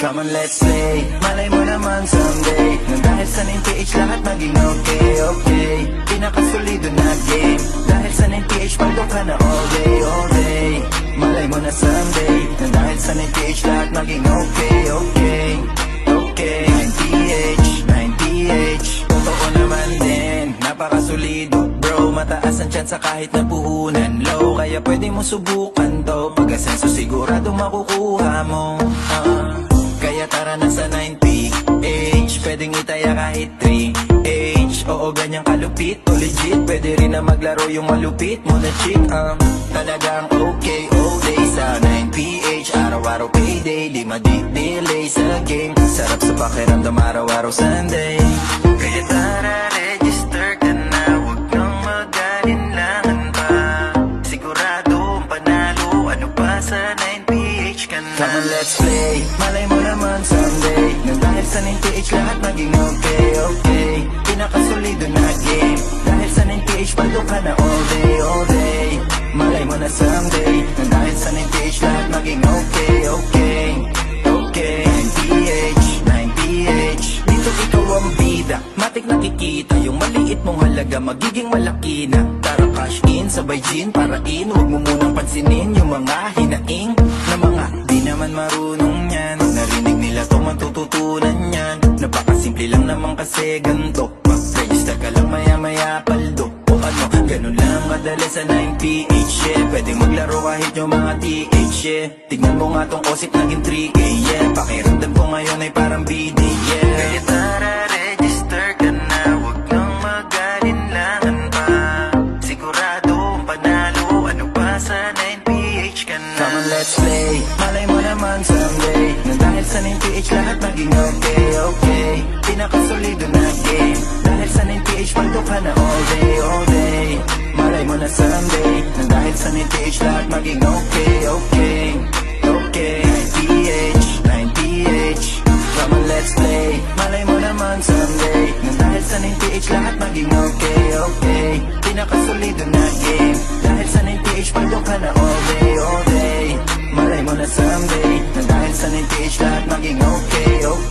Come on, let's play. Malay mo naman someday. Nang dahil sa 9PH lahat maging okay, okay. Pinakasolido na game. Dahil sa 9PH paldo ka na all day, all day sa 9PH lahat maging okay, okay Okay. 9PH, 9PH Totoo naman din. Napakasolido bro. Mataas ang chance kahit na puhunan low Kaya pwede mo subukan to. Pag-asenso sigurado makukuha mo. Ah. Kaya tara na sa 9PH Pwedeng itaya kahit 3H Oo ganyang kalupit. O legit Pwede rin na maglaro yung malupit. Mo na chick um, Talagang okay all madi-delay sa game. Sarap sa pakiramdam araw-araw Sunday. Kaya tara register ka na. Huwag nang mag-alinlangan pa. Sigurado ang panalo. Ano pa sa 9PH ka na? Come on let's play. Malay mo naman someday Nang dahil sa 9PH lahat maging okay, okay. Pinakasolido na game. Dahil sa 9PH paldo ka na all day, all day. Malay mo na someday Nang Matik nakikita yung maliit mong halaga Magiging malaki na. Tara cash in, sabay gin para in. Huwag mo munang pansinin yung mga hinaing Na mga. Di naman marunong yan. Narinig nila to matututunan yan. Napakasimple lang naman kasi ganito Mag-register ka lang maya maya paldo. O ano, ganun lang madali sa 9PH yeah. Pwede maglaro kahit yung mga TH yeah. Tignan mo nga tong osip naging 3K yeah. Pakiramdam ko ngayon ay parang BD let's play. Malay mo naman someday. Nang dahil sa 9PH lahat maging okay, okay. Pinakasolido na game. Dahil sa 9PH paldo ka na all day, all day. Malay mo na someday. Nang dahil sa 9PH lahat maging okay, okay. Okay. 9PH, 9PH Come on let's play. Malay mo naman someday. Nang dahil sa 9PH lahat maging okay, okay. Pinakasolido na game. Dahil sa 9PH paldo ka na na someday Nang dahil sa 9PH lahat maging okay, okay